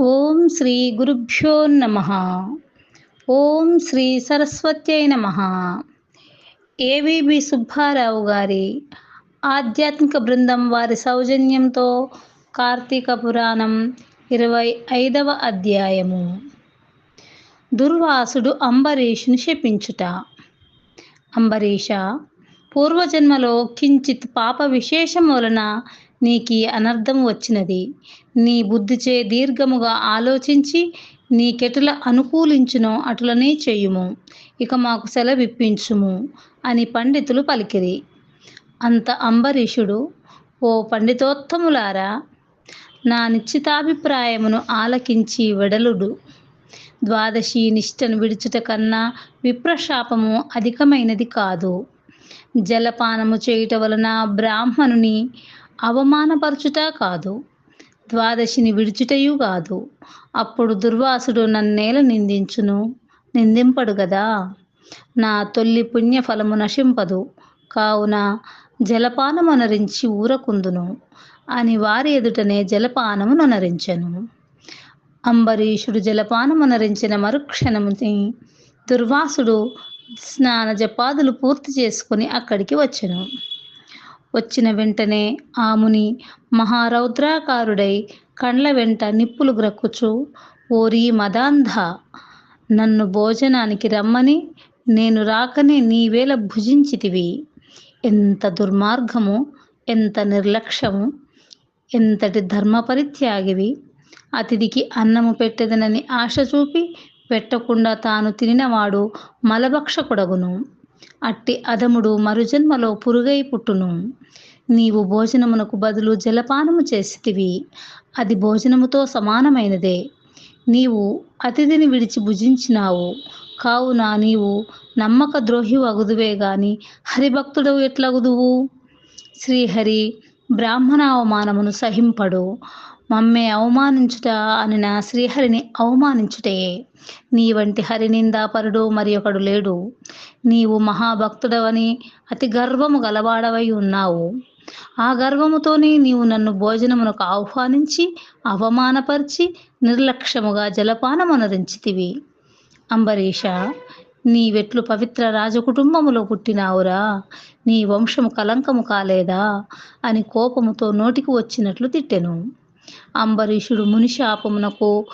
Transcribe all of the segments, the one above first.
ఓం శ్రీ గురుభ్యో నమ. ఓం శ్రీ సరస్వత్యై నమ. ఏవిబి సుబ్బారావు గారి ఆధ్యాత్మిక బృందం వారి సౌజన్యంతో కార్తీక పురాణం ఇరవై ఐదవ అధ్యాయము. దుర్వాసుడు అంబరీషుని శపించుట. అంబరీష పూర్వజన్మలో కించిత్ పాప విశేషం వలన నీకి అనర్థం వచ్చినది. నీ బుద్ధిచే దీర్ఘముగా ఆలోచించి నీకెటుల అనుకూలించునో అటులనే చేయుము. ఇక మాకు సెలవిప్పించుము అని పండితులు పలికిరి. అంత అంబరీషుడు ఓ పండితోత్తములారా! నా నిశ్చితాభిప్రాయమును ఆలకించి వెడలుడు. ద్వాదశి నిష్టను విడుచుట కన్నా విప్రశాపము అధికమైనది కాదు. జలపానము చేయుట వలన బ్రాహ్మణుని అవమానపరచుట కాదు ద్వాదశిని విడుచుటయు కాదు. అప్పుడు దుర్వాసుడు నన్నేల నిందించును నిందింపడు గదా. నా తొల్లి పుణ్యఫలము నశింపదు కావున జలపానమనరించి ఊరకుందును అని వారి ఎదుటనే జలపానము ననరించెను అంబరీషుడు జలపానమనరించిన మరుక్షణముని దుర్వాసుడు స్నాన జపాదులు పూర్తి చేసుకుని అక్కడికి వచ్చెను. వచ్చిన వెంటనే ఆముని మహారౌద్రాకారుడై కండ్ల వెంట నిప్పులు గ్రక్కుచు ఓరి మదాంధ నన్ను భోజనానికి రమ్మని నేను రాకనే నీవేళ భుజించితివి. ఎంత దుర్మార్గము ఎంత నిర్లక్ష్యము ఎంతటి ధర్మపరిత్యాగివి. అతిథికి అన్నము పెట్టెదనని ఆశ చూపి పెట్టకుండా తాను తినినవాడు మలభక్షకుడగును అట్టి అదముడు మరుజన్మలో పురుగై పుట్టును. నీవు భోజనమునకు బదులు జలపానము చేసితివి. అది భోజనముతో సమానమైనదే. నీవు అతిథిని విడిచి భుజించినావు. కావున నీవు నమ్మక ద్రోహి అగుదువే గాని హరిభక్తుడవు ఎట్లగుదువు? శ్రీహరి బ్రాహ్మణ అవమానమును సహింపడు. మమ్మే అవమానించుట అని నా శ్రీహరిని అవమానించుటే. నీ వంటి హరినిందాపరుడు మరి ఒకడు లేడు. నీవు మహాభక్తుడవని అతి గర్వము గలవాడవై ఉన్నావు. ఆ గర్వముతోనే నీవు నన్ను భోజనమునకు ఆహ్వానించి అవమానపరిచి నిర్లక్ష్యముగా జలపానమనరించితివి. అంబరీష నీవెట్లు పవిత్ర రాజకుటుంబములో పుట్టినావురా. నీ వంశము కలంకము కాలేదా అని కోపముతో నోటికి వచ్చినట్లు తిట్టెను. అంబరీషుడు మునిశాపమునకు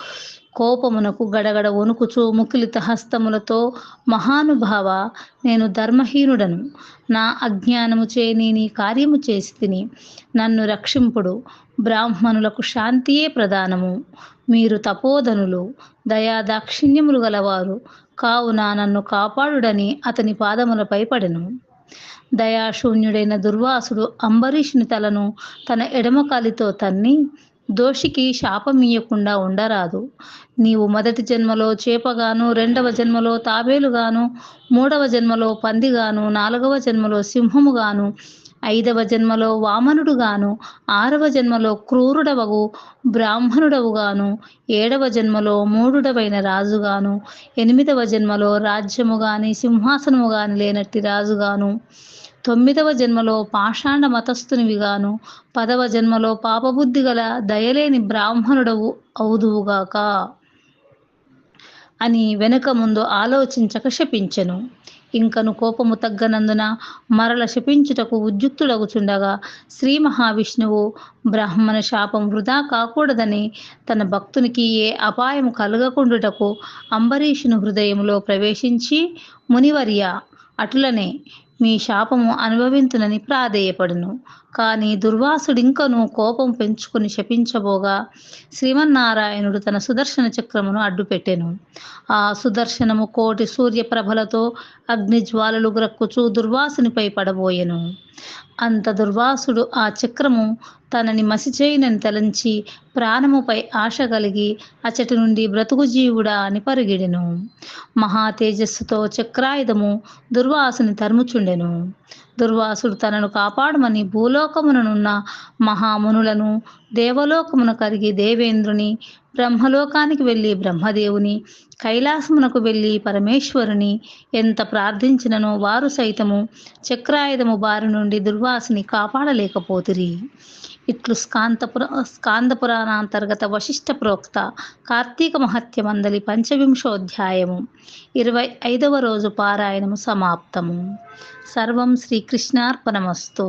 కోపమునకు గడగడ వణుకుచు ముకిలిత హస్తములతో మహానుభావ నేను ధర్మహీనుడను. నా అజ్ఞానము చే నేను ఈ కార్యము చేసి తిని నన్ను రక్షింపుడు. బ్రాహ్మణులకు శాంతియే ప్రధానము. మీరు తపోధనులు దయా దాక్షిణ్యములు గలవారు. కావున నన్ను కాపాడుడని అతని పాదములపై పడెను. దయాశూన్యుడైన దుర్వాసుడు అంబరీషుని తలను తన ఎడమకాలితో తన్ని దోషికి శాపం ఇయ్యకుండా ఉండరాదు. నీవు మొదటి జన్మలో చేపగాను రెండవ జన్మలో తాబేలుగాను మూడవ జన్మలో పందిగాను నాలుగవ జన్మలో సింహముగాను ఐదవ జన్మలో వామనుడుగాను ఆరవ జన్మలో క్రూరుడవగు బ్రాహ్మణుడవుగాను ఏడవ జన్మలో మూడుడవైన రాజుగాను ఎనిమిదవ జన్మలో రాజ్యము గాని సింహాసనము గాని లేనట్టి రాజుగాను. తొమ్మిదవ జన్మలో పాషాండ మతస్థునివిగాను పదవ జన్మలో పాపబుద్ధి గల దయలేని బ్రాహ్మణుడవు అవుదువుగాక అని వెనుక ముందు ఆలోచించక శపించెను. ఇంకను కోపము తగ్గనందున మరల శపించుటకు ఉద్యుక్తుడగుచుండగా శ్రీ మహావిష్ణువు బ్రాహ్మణ శాపం వృధా కాకూడదని తన భక్తునికి ఏ అపాయం కలగకుండుటకు అంబరీషుని హృదయంలో ప్రవేశించి మునివర్య అటులనే మీ శాపము అనుభవించునని ప్రాధేయపడును. కానీ దుర్వాసుడింకను కోపం పెంచుకుని శపించబోగా శ్రీమన్నారాయణుడు తన సుదర్శన చక్రమును అడ్డుపెట్టెను. ఆ సుదర్శనము కోటి సూర్యప్రభలతో అగ్నిజ్వాలలు గ్రక్కుచూ దుర్వాసునిపై పడబోయెను. అంత దుర్వాసుడు ఆ చక్రము తనని మసిచేయునని తలంచి ప్రాణముపై ఆశ కలిగి అచటి నుండి బ్రతుకు జీవుడా అని పరిగిడెను. మహా తేజస్సుతో చక్రాయుధము దుర్వాసుని తరుముచుండెను. దుర్వాసుడు తనను కాపాడమని భూలోకముననున్న మహామునులను దేవలోకమున కరిగి దేవేంద్రుని బ్రహ్మలోకానికి వెళ్ళి బ్రహ్మదేవుని కైలాసమునకు వెళ్ళి పరమేశ్వరుని ఎంత ప్రార్థించిననో వారు సైతము చక్రాయుధము బారి నుండి దుర్వాసుని కాపాడలేకపోతిరి. ఇట్లు స్కాంతపుర స్కాందపురాణాంతర్గత వశిష్ఠ ప్రోక్త కార్తీక మహత్య మందలి పంచవింశోధ్యాయము ఇరవై ఐదవ రోజు పారాయణము సమాప్తము. సర్వం శ్రీకృష్ణార్పణమస్తు.